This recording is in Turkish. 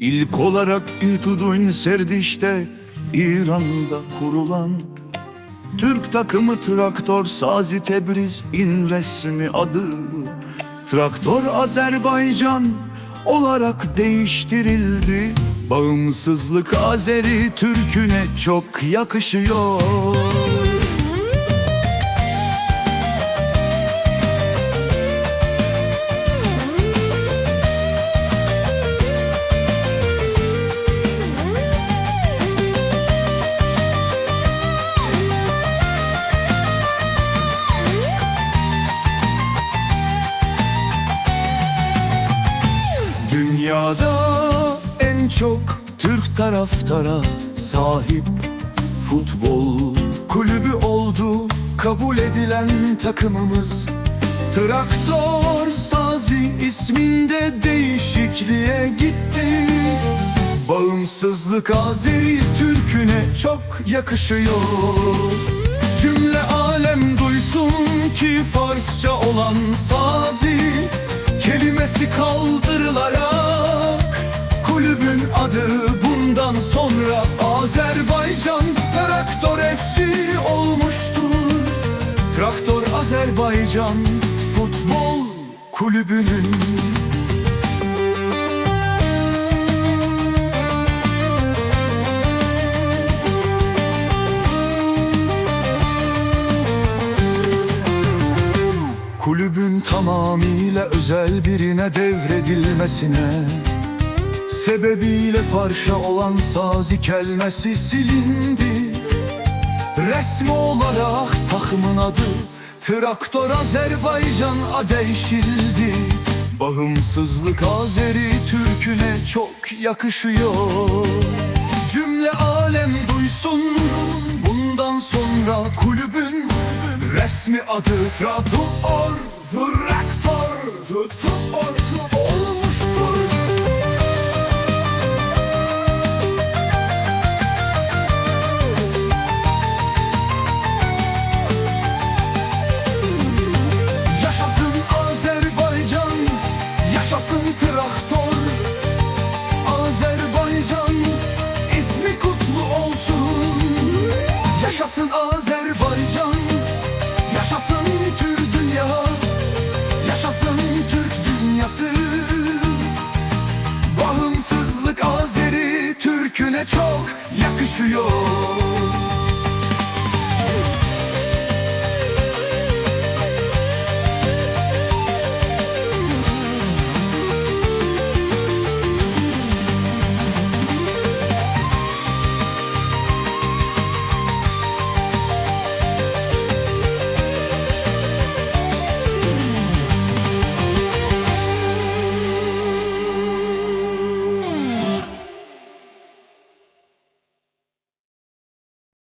İlk olarak İtudun Serdiş'te İran'da kurulan Türk takımı traktör Sazi Tebriz in resmi adı. Traktör Azerbaycan olarak değiştirildi. Bağımsızlık Azeri Türk'üne çok yakışıyor Dünyada en çok Türk taraftara sahip futbol kulübü oldu. Kabul edilen takımımız Traktör Sazi isminde değişikliğe gitti. Bağımsızlık Azeri Türk'üne çok yakışıyor. Cümle alem duysun ki Farsça olan Sazi Kulübün adı bundan sonra Azerbaycan Traktör FC olmuştur. Traktör Azerbaycan Futbol Kulübü'nün. Kulübün tamamıyla özel birine devredilmesine Sebebiyle farşa olan sazi kelmesi silindi. Resmi olarak takımın adı Traktör Azerbaycan a değişildi. Bağımsızlık Azeri Türk'üne çok yakışıyor. Cümle alem duysun Bundan sonra kulübün resmi adı Traktör Traktör Traktör Türk'üne çok yakışıyor